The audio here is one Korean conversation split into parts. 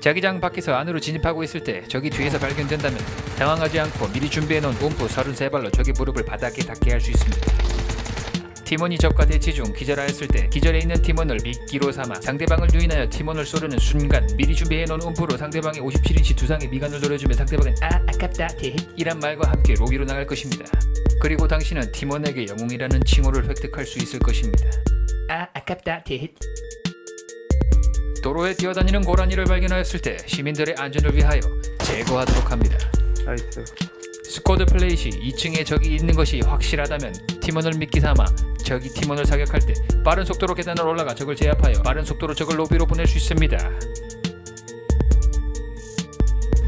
자기장 밖에서 안으로 진입하고 있을 때 적이 뒤에서 발견된다면 당황하지 않고 미리 준비해놓은 움프 33발로 적의 무릎을 바닥에 닿게 할 수 있습니다. 팀원이 적과 대치 중 기절하였을 때 기절해 있는 팀원을 미끼로 삼아 상대방을 유인하여 팀원을 쏘르는 순간 미리 준비해놓은 움프로 상대방의 57인치 두상의 미간을 노려주면 상대방은 아 아깝다 대헷 이란 말과 함께 로비로 나갈 것입니다. 그리고 당신은 팀원에게 영웅이라는 칭호를 획득할 수 있을 것입니다. 아 아깝다 대헷 도로에 뛰어다니는 고라니를 발견하였을 때 시민들의 안전을 위하여 제거하도록 합니다. 나이스 스쿼드 플레이 시 2층에 적이 있는 것이 확실하다면 팀원을 미끼 삼아 적이 팀원을 사격할 때 빠른 속도로 계단을 올라가 적을 제압하여 빠른 속도로 적을 로비로 보낼 수 있습니다.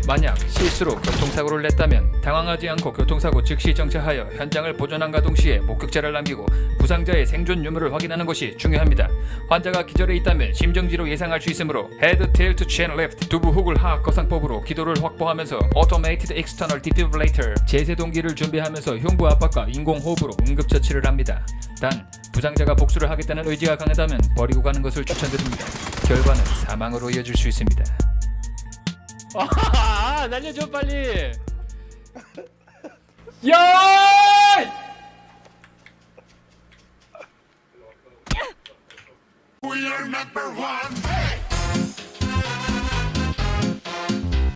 만약 실수로 교통사고를 냈다면 당황하지 않고 교통사고 즉시 정차하여 현장을 보존함과 동시에 목격자를 남기고 부상자의 생존 유무를 확인하는 것이 중요합니다. 환자가 기절해 있다면 심정지로 예상할 수 있으므로 헤드, 투 체인 레프트 두부 훅을 하악 거상법으로 기도를 확보하면서 Automated External Defibrillator 제세 동기를 준비하면서 흉부 압박과 인공호흡으로 응급처치를 합니다. 단 부상자가 복수를 하겠다는 의지가 강하다면 버리고 가는 것을 추천드립니다. 결과는 사망으로 이어질 수 있습니다. 아, 날려줘 빨리. 야!